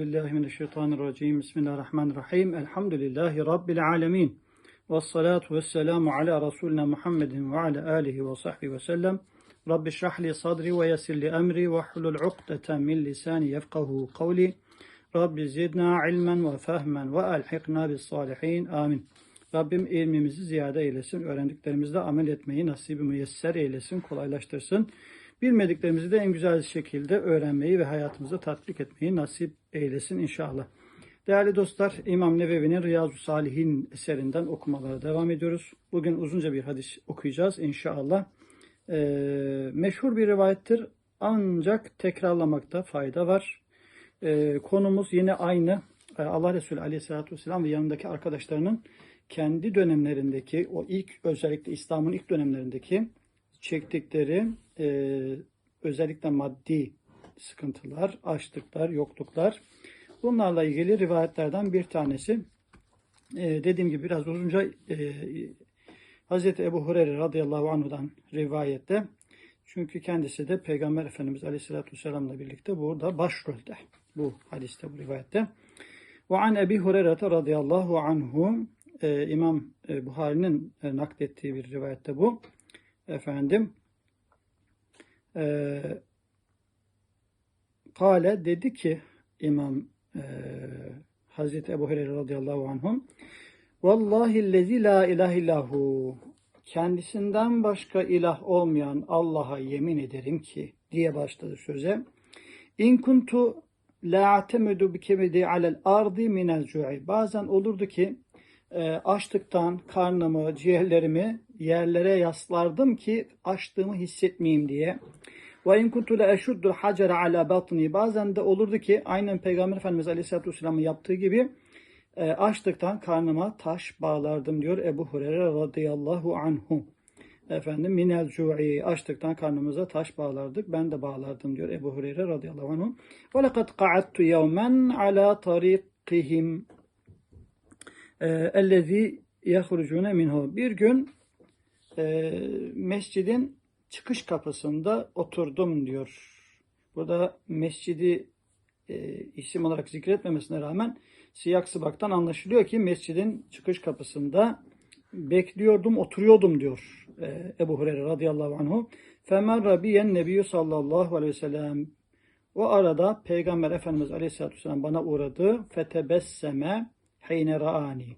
بالله من الشيطان الرجيم. بسم الله الرحمن الرحيم. الحمد لله رب العالمين. والصلاة والسلام على رسولنا محمد وعلى آله وصحبه وسلم. رب اشرح لي صدري ويسر لي أمري وحل العقدة من لساني يفقه قولي. رب زدنا علما وفهما وألحقنا بالصالحين. آمين. Rabbim ilmimizi ziyade eylesin, öğrendiklerimizde amel etmeyi nasibi müyesser eylesin, kolaylaştırsın. Bilmediklerimizi de en güzel şekilde öğrenmeyi ve hayatımıza tatbik etmeyi nasip eylesin inşallah. Değerli dostlar, İmam Nevevi'nin Riyazu Salihin eserinden okumalara devam ediyoruz. Bugün uzunca bir hadis okuyacağız inşallah. Ee, meşhur bir rivayettir ancak tekrarlamakta fayda var. Ee, konumuz yine aynı. Ee, Allah Resulü Aleyhisselatü Vesselam ve yanındaki arkadaşlarının kendi dönemlerindeki, o ilk özellikle İslam'ın ilk dönemlerindeki çektikleri e, özellikle maddi sıkıntılar, açlıklar, yokluklar. Bunlarla ilgili rivayetlerden bir tanesi. E, dediğim gibi biraz uzunca e, Hz. Ebu Hureyre radıyallahu anhudan rivayette. Çünkü kendisi de Peygamber Efendimiz Aleyhisselatü Vesselam'la birlikte burada başrolde. Bu hadiste, bu rivayette. Ve an Ebi Hureyre radıyallahu anhu e, İmam e, Buhari'nin e, naklettiği bir rivayette bu. Efendim e, Kale dedi ki İmam e, Hazreti Ebu Hureyre radıyallahu anhum Vallahi lezi la ilahe illahu kendisinden başka ilah olmayan Allah'a yemin ederim ki diye başladı söze. İn kuntu la atemedu bi kemidi alel ardi minel cu'i. Bazen olurdu ki e, açlıktan karnımı, ciğerlerimi yerlere yaslardım ki açlığımı hissetmeyeyim diye. Ve in kuntu la eşuddul hacere ala batni. Bazen de olurdu ki aynen Peygamber Efendimiz Aleyhisselatü Vesselam'ın yaptığı gibi e, açlıktan karnıma taş bağlardım diyor Ebu Hureyre radıyallahu anhu. Efendim minel cu'i açlıktan karnımıza taş bağlardık. Ben de bağlardım diyor Ebu Hureyre radıyallahu anhu. Ve lekad qa'attu yevmen ala tarikihim ellezî yehrucune minhu. Bir gün e, mescidin çıkış kapısında oturdum diyor. Burada mescidi e, isim olarak zikretmemesine rağmen siyak sıbaktan anlaşılıyor ki mescidin çıkış kapısında bekliyordum, oturuyordum diyor e, Ebu Hureyre radıyallahu anhu. Femerra biyen nebiyyü sallallahu aleyhi ve sellem. O arada Peygamber Efendimiz aleyhissalatü vesselam bana uğradı. Fetebesseme heyne ra'ani.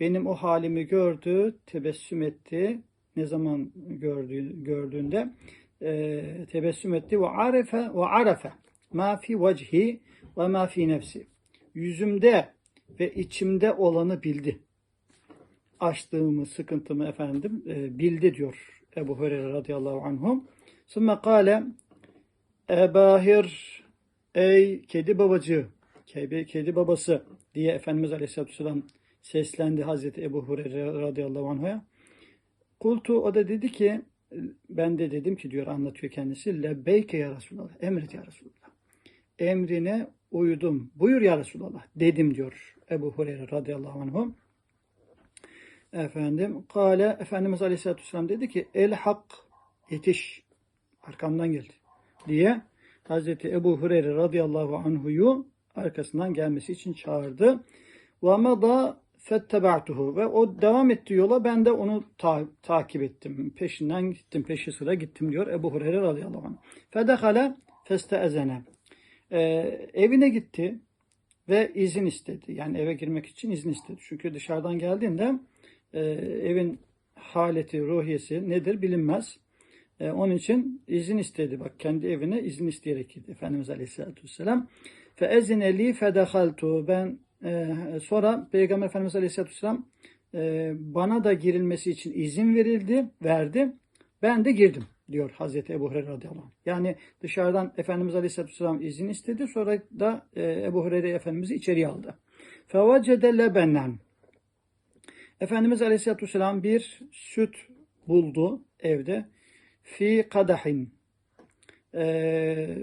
Benim o halimi gördü, tebessüm etti. Ne zaman gördüğü, gördüğünde e, tebessüm etti ve arefe ve arefe ma fi vecihi ve ma fi nefsi. Yüzümde ve içimde olanı bildi. Açtığımı, sıkıntımı efendim e, bildi diyor Ebu Hureyre radıyallahu anhum. Sümme kâle Ebahir ey kedi babacı, kedi, kedi babası diye Efendimiz Aleyhisselatü Vesselam seslendi Hazreti Ebu Hureyre radıyallahu anh'a. Kultu o da dedi ki ben de dedim ki diyor anlatıyor kendisi lebbeyke ya Resulallah emret ya Resulallah. Emrine uydum. Buyur ya Resulallah dedim diyor Ebu Hureyre radıyallahu anh'u. Efendim kale Efendimiz Aleyhisselatü Vesselam dedi ki el hak yetiş arkamdan geldi diye Hazreti Ebu Hureyre radıyallahu anhu'yu arkasından gelmesi için çağırdı. Mada fettebe'tuhu ve o devam ettiği yola ben de onu ta- takip ettim. Peşinden gittim, peşi sıra gittim diyor Ebu Hureyre radıyallahu anh. Fedehale festeezene. Ee, evine gitti ve izin istedi. Yani eve girmek için izin istedi. Çünkü dışarıdan geldiğinde e, evin haleti, ruhiyesi nedir bilinmez. E, onun için izin istedi. Bak kendi evine izin isteyerek gitti Efendimiz Aleyhisselatü Vesselam. Fe ezine li fedehaltu. Ben e, sonra Peygamber Efendimiz Aleyhisselatü Vesselam e, bana da girilmesi için izin verildi, verdi. Ben de girdim diyor Hazreti Ebu Hureyre radıyallahu anh. Yani dışarıdan Efendimiz Aleyhisselatü Vesselam izin istedi. Sonra da e, Ebu Hureyre Efendimiz'i içeriye aldı. Fevacede lebenen. Efendimiz Aleyhisselatü Vesselam bir süt buldu evde. Fi kadahin. Ee,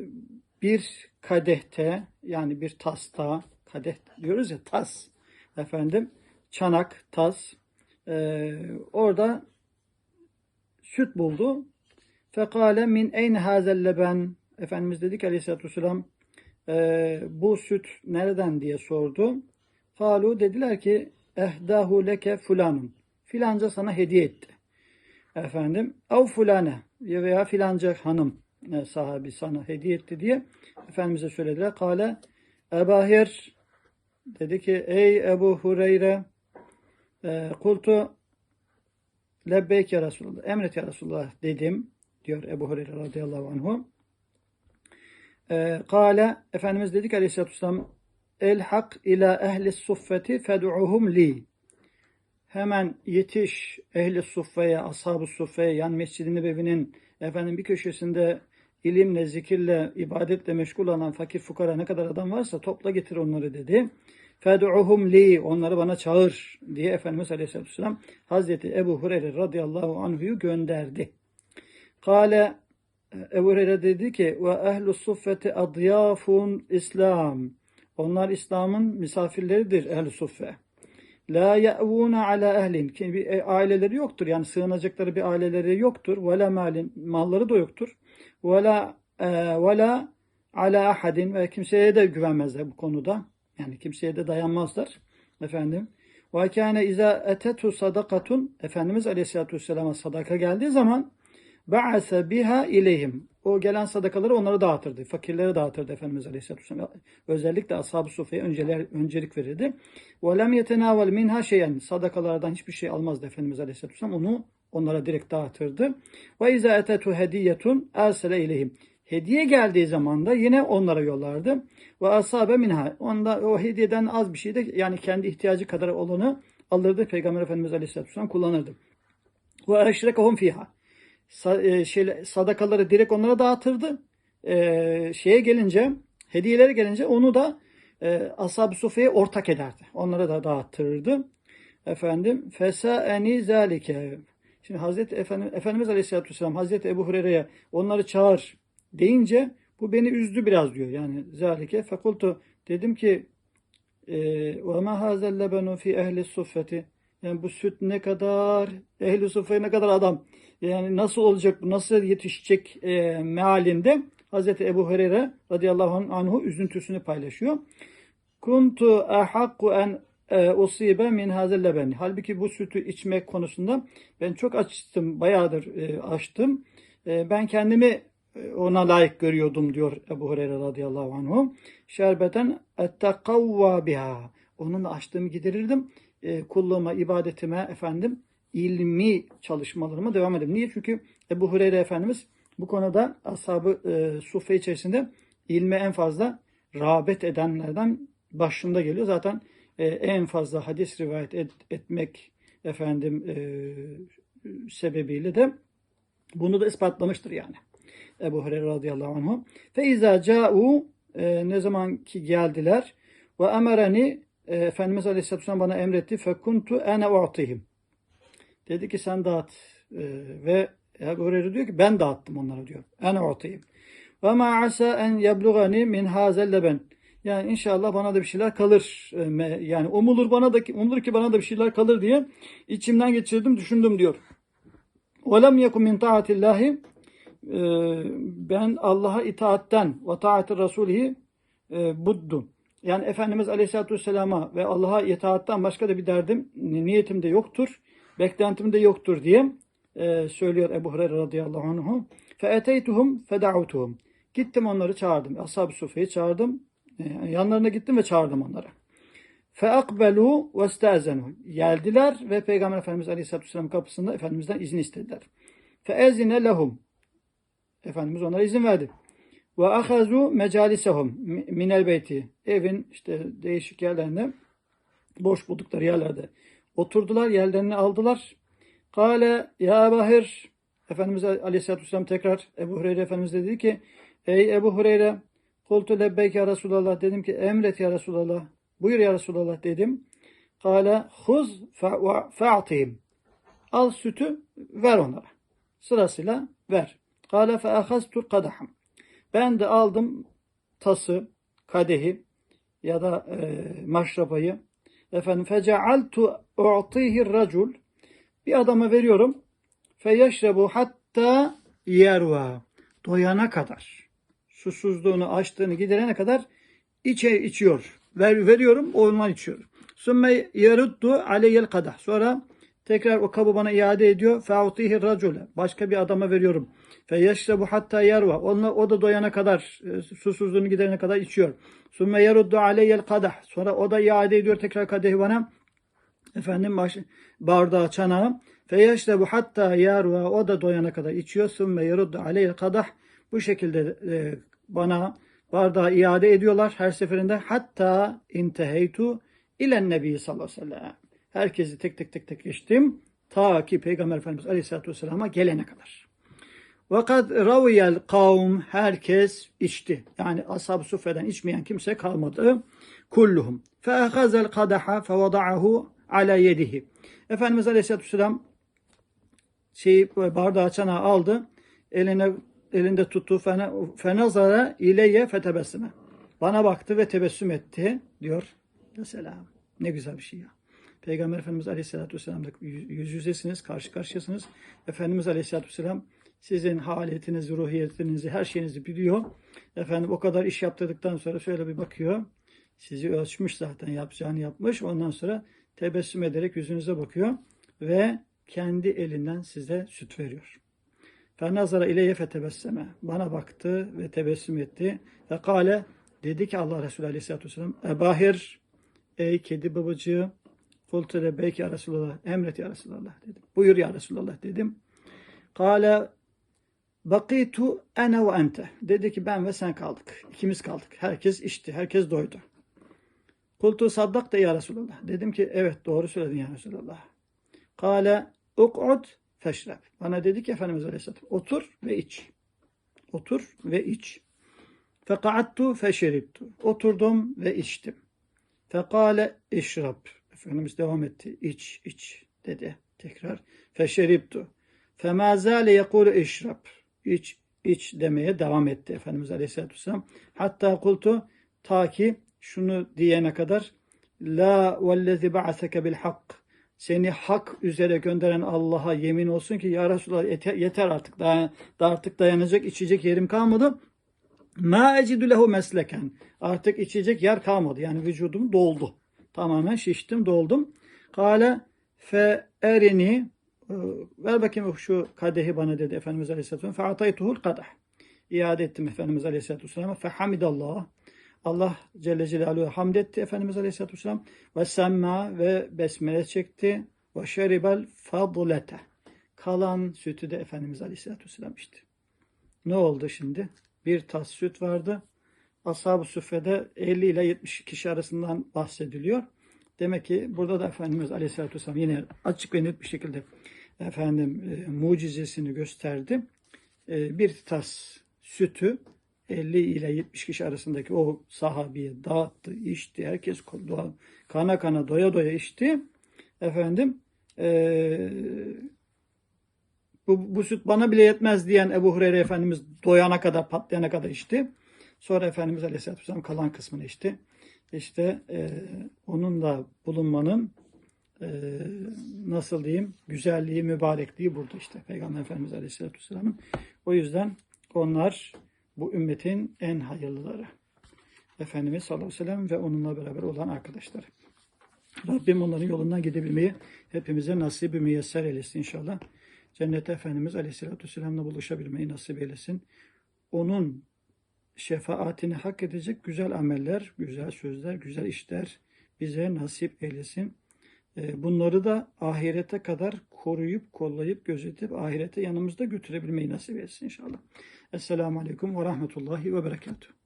bir kadehte yani bir tasta kadeh diyoruz ya tas efendim çanak tas ee, orada süt buldu. Fekale min eyne hazel leben Efendimiz dedi ki aleyhissalatü vesselam e, bu süt nereden diye sordu. Kalu dediler ki ehdahu leke fulanun. Filanca sana hediye etti. Efendim av fulane veya filanca hanım e, sahibi sana hediye etti diye Efendimiz'e söylediler. Kale Ebahir dedi ki ey Ebu Hureyre e, kultu lebbeyk ya Resulullah emret ya Resulullah dedim diyor Ebu Hureyre radıyallahu anhu. E, Kale Efendimiz dedi ki aleyhissalatü vesselam el hak ila ehli suffeti fed'uhum li hemen yetiş ehli suffeye, ashab-ı suffeye, yani Mescid-i efendim bir köşesinde ilimle, zikirle, ibadetle meşgul olan fakir fukara ne kadar adam varsa topla getir onları dedi. Fed'uhum li, onları bana çağır diye Efendimiz Aleyhisselatü Vesselam Hazreti Ebu Hureyre radıyallahu anhu'yu gönderdi. Kale Ebu Hureyre dedi ki ve ehlu suffeti adyafun İslam. Onlar İslam'ın misafirleridir ehli suffe. La ya'vuna ala ehlin. Ki bir e, aileleri yoktur. Yani sığınacakları bir aileleri yoktur. Ve la malin. Malları da yoktur. Ve la e, ve la ala ahadin ve kimseye de güvenmezler bu konuda. Yani kimseye de dayanmazlar. Efendim. Ve kâne izâ etetu sadakatun. Efendimiz Aleyhisselatü Vesselam'a sadaka geldiği zaman ba'ase biha ileyhim O gelen sadakaları onlara dağıtırdı. Fakirlere dağıtırdı Efendimiz Aleyhisselatü Vesselam. Özellikle Ashab-ı Sufya'ya önceler, öncelik verirdi. وَلَمْ يَتَنَاوَلْ minha şeyen Sadakalardan hiçbir şey almazdı Efendimiz Aleyhisselatü Vesselam. Onu onlara direkt dağıtırdı. وَاِذَا اَتَتُ هَدِيَّةٌ اَرْسَلَ اِلeyhim. Hediye geldiği zaman da yine onlara yollardı. Ve asabe minha. Onda o hediyeden az bir şey de yani kendi ihtiyacı kadar olanı alırdı. Peygamber Efendimiz Aleyhisselatü Vesselam kullanırdı. Ve eşrekahum fiha sa- e, şeyle, sadakaları direkt onlara dağıtırdı. E, şeye gelince, hediyelere gelince onu da e, Ashab-ı Sufya'ya ortak ederdi. Onlara da dağıtırdı. Efendim, fesaeni zalike. Şimdi Hazreti Efendi, Efendimiz Aleyhisselatü Vesselam Hazreti Ebu Hureyre'ye onları çağır deyince bu beni üzdü biraz diyor. Yani zalike fekultu dedim ki ve ma hazel lebenu fi ehli suffeti yani bu süt ne kadar ehli sufaya ne kadar adam yani nasıl olacak bu nasıl yetişecek e, mealinde Hazreti Ebu Hureyre radıyallahu anhu üzüntüsünü paylaşıyor. Kuntu ahakku en e, usibe min hazel leben. Halbuki bu sütü içmek konusunda ben çok açtım, bayağıdır e, açtım. E, ben kendimi e, ona layık görüyordum diyor Ebu Hureyre radıyallahu anhu. Şerbeten ettekavva biha. Onunla açtığımı giderirdim. E, kulluğuma, ibadetime efendim ilmi çalışmalarıma devam edelim. Niye? Çünkü Ebu Hureyre Efendimiz bu konuda ashab-ı e, sufe içerisinde ilme en fazla rağbet edenlerden başında geliyor. Zaten e, en fazla hadis rivayet et, etmek efendim e, sebebiyle de bunu da ispatlamıştır yani. Ebu Hureyre radıyallahu anhu. Fe izâ câ'û e, ne zaman ki geldiler ve emereni e, Efendimiz Aleyhisselatü Vesselam bana emretti. Fekuntu ene u'tihim. Dedi ki sen dağıt. E, ve Ebu diyor ki ben dağıttım onlara diyor. Ene u'tihim. Ve ma asa en yeblugani min hazel leben. Yani inşallah bana da bir şeyler kalır. E, yani umulur bana da umulur ki bana da bir şeyler kalır diye içimden geçirdim, düşündüm diyor. Ve lem yekun min taatillahi ben Allah'a itaatten ve taati Resulihi buddum. Yani Efendimiz Aleyhisselatü Vesselam'a ve Allah'a itaatten başka da bir derdim, niyetim de yoktur, beklentim de yoktur diye e, söylüyor Ebu Hureyre radıyallahu anhu. Feeteytuhum feda'utuhum. Gittim onları çağırdım. Ashab-ı Sufya'yı çağırdım. E, yanlarına gittim ve çağırdım onları. Feakbelu ve stezenu. Geldiler ve Peygamber Efendimiz Aleyhisselatü Vesselam kapısında Efendimiz'den izin istediler. Feezine lehum. Efendimiz onlara izin verdi. Ve ahazu mecalisehum minel beyti. Evin işte değişik yerlerinde boş buldukları yerlerde oturdular, yerlerini aldılar. Kale ya Bahir Efendimiz Aleyhisselatü Vesselam tekrar Ebu Hureyre Efendimiz dedi ki Ey Ebu Hureyre kultu lebbeyk ya Resulallah dedim ki emret ya Resulallah buyur ya Resulallah dedim. Kale huz fa'atihim al sütü ver onlara. Sırasıyla ver. Kale fe ahaztu kadaham. Ben de aldım tası, kadehi ya da e, maşrapayı. Efendim fecealtu u'tihi racul. Bir adama veriyorum. Feyeşrebu hatta yerva. Doyana kadar. Susuzluğunu, açtığını giderene kadar içe içiyor. Ver, veriyorum ondan içiyor. Sümme yeruddu aleyyel kadah. Sonra tekrar o kabı bana iade ediyor. Fe'utihi racule. Başka bir adama veriyorum. Fe yeşrebu hatta yerva. Onunla, o da doyana kadar, e, susuzluğunu giderene kadar içiyor. Sümme yeruddu aleyyel kadah. Sonra o da iade ediyor tekrar kadehi bana. Efendim baş, bardağı, çanağı. Fe yeşrebu hatta yerva. O da doyana kadar içiyor. Sümme yeruddu aleyyel kadah. Bu şekilde e, bana bardağı iade ediyorlar her seferinde. Hatta inteheytu ilen nebi sallallahu aleyhi ve sellem. Herkesi tek tek tek tek geçtim. Ta ki Peygamber Efendimiz Aleyhisselatü Vesselam'a gelene kadar. Vakat raviyel kavm herkes içti. Yani ashab-ı suffeden içmeyen kimse kalmadı. Kulluhum. Feehazel kadaha fevada'ahu ala yedihi. Efendimiz Aleyhisselatü Vesselam şeyi bardağı çanağı aldı. Eline elinde tuttu. Fena- Fenazara ileyye fetebessime. Bana baktı ve tebessüm etti diyor. Mesela ne güzel bir şey ya. Peygamber Efendimiz Aleyhisselatü Vesselam'la yüz yüzesiniz, karşı karşıyasınız. Efendimiz Aleyhisselatü Vesselam sizin haletinizi, ruhiyetinizi, her şeyinizi biliyor. Efendim o kadar iş yaptırdıktan sonra şöyle bir bakıyor. Sizi ölçmüş zaten yapacağını yapmış. Ondan sonra tebessüm ederek yüzünüze bakıyor ve kendi elinden size süt veriyor. Fenazara ileyye fetebesseme. Bana baktı ve tebessüm etti. Ve kale dedi ki Allah Resulü Aleyhisselatü Vesselam Ebahir ey kedi babacığı Kultu lebeyk ya Resulallah. Emret ya Resulallah dedim. Buyur ya Resulallah dedim. Kale bakitu ene ve ente. Dedi ki ben ve sen kaldık. İkimiz kaldık. Herkes içti. Herkes doydu. Kultu saddak da ya Resulallah. Dedim ki evet doğru söyledin ya Resulallah. Kale uk'ud feşreb. Bana dedi ki Efendimiz Aleyhisselam otur ve iç. Otur ve iç. Feka'attu feşeribtu. Oturdum ve içtim. Fekale işrab. Efendimiz devam etti. İç, iç dedi tekrar. Feşeribtu. Fema zâle yekûlu işrab. İç, iç demeye devam etti Efendimiz Aleyhisselatü Vesselam. Hatta kultu ta ki şunu diyene kadar La vellezi ba'aseke bil hak. Seni hak üzere gönderen Allah'a yemin olsun ki ya Resulallah yeter, yeter artık. Daha, daha artık dayanacak içecek yerim kalmadı. Ma ecidü lehu mesleken. Artık içecek yer kalmadı. Yani vücudum doldu. Tamamen şiştim, doldum. Kale fe erini e, ver bakayım şu kadehi bana dedi Efendimiz Aleyhisselatü Vesselam. Fe ataytuhul kadah. İade ettim Efendimiz Aleyhisselatü Vesselam'a. Fe hamidallah. Allah Celle Celaluhu hamd etti Efendimiz Aleyhisselatü Vesselam. Ve semma ve besmele çekti. Ve şeribel fadlete. Kalan sütü de Efendimiz Aleyhisselatü Vesselam içti. Ne oldu şimdi? Bir tas süt vardı. Ashab-ı Suffe'de 50 ile 70 kişi arasından bahsediliyor. Demek ki burada da Efendimiz Aleyhisselatü Vesselam yine açık ve net bir şekilde efendim e, mucizesini gösterdi. E, bir tas sütü 50 ile 70 kişi arasındaki o sahabiye dağıttı, içti. Herkes kana kana doya doya içti. Efendim e, bu, bu süt bana bile yetmez diyen Ebu Hureyre Efendimiz doyana kadar patlayana kadar içti. Sonra Efendimiz Aleyhisselatü Vesselam kalan kısmını içti. İşte e, onunla bulunmanın e, nasıl diyeyim güzelliği, mübarekliği burada işte Peygamber Efendimiz Aleyhisselatü Vesselam'ın. O yüzden onlar bu ümmetin en hayırlıları. Efendimiz sallallahu aleyhi ve sellem ve onunla beraber olan arkadaşları. Rabbim onların yolundan gidebilmeyi hepimize nasip bir müyesser eylesin inşallah. Cennete Efendimiz Aleyhisselatü Vesselam'la buluşabilmeyi nasip eylesin. Onun şefaatini hak edecek güzel ameller, güzel sözler, güzel işler bize nasip eylesin. Ee, Bunları da ahirete kadar koruyup, kollayıp, gözetip ahirete yanımızda götürebilmeyi nasip etsin inşallah. Esselamu Aleyküm ve Rahmetullahi ve Berekatuhu.